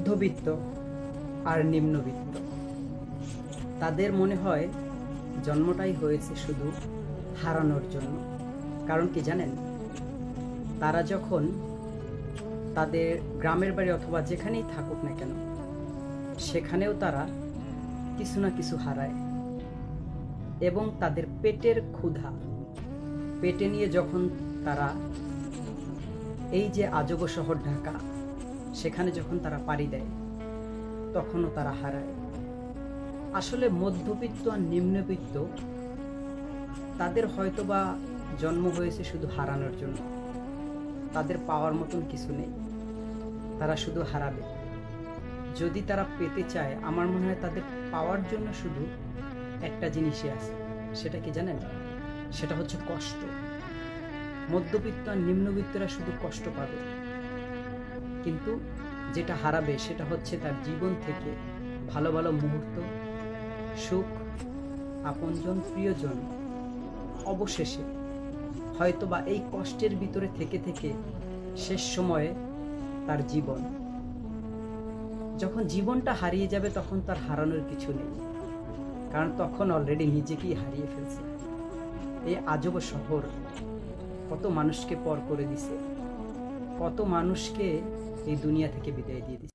মধ্যবিত্ত আর নিম্নবিত্ত। তাদের মনে হয় জন্মটাই হয়েছে শুধু হারানোর জন্য। কারণ কি জানেন? তারা যখন তাদের গ্রামের বাড়ি অথবা যেখানেই থাকুক না কেন, সেখানেও তারা কিছু না কিছু হারায়। এবং তাদের পেটের ক্ষুধা, পেটে নিয়ে যখন তারা এই যে আজব শহর ঢাকা সেখানে যখন তারা পাড়ি দেয়, তখনও তারা হারায়। আসলে মধ্যবিত্ত আর নিম্নবিত্ত, তাদের হয়তোবা জন্ম হয়েছে শুধু হারানোর জন্য। তাদের পাওয়ার মতন কিছু নেই। তারা শুধু হারাবে। যদি তারা পেতে চায়, আমার মনে হয় তাদের পাওয়ার জন্য শুধু একটা জিনিসই আছে। সেটা কি জানেন? সেটা হচ্ছে কষ্ট। মধ্যবিত্ত আর নিম্নবিত্তরা শুধু কষ্ট পাবে। কিন্তু যেটা হারাবে সেটা হচ্ছে তার জীবন থেকে ভালো ভালো মুহূর্ত, সুখ, আপনজন, প্রিয়জন, অবশেষে হয়তো বা এই কষ্টের ভিতরে থেকে থেকে শেষ সময়ে তার জীবন। যখন জীবনটা হারিয়ে যাবে তখন তার হারানোর কিছু নেই। কারণ তখন অলরেডি নিজেকেই হারিয়ে ফেলছে। এই আজব শহর কত মানুষকে পর করে দিছে। কত মানুষকে এই দুনিয়া থেকে বিদায় দিয়ে দিছে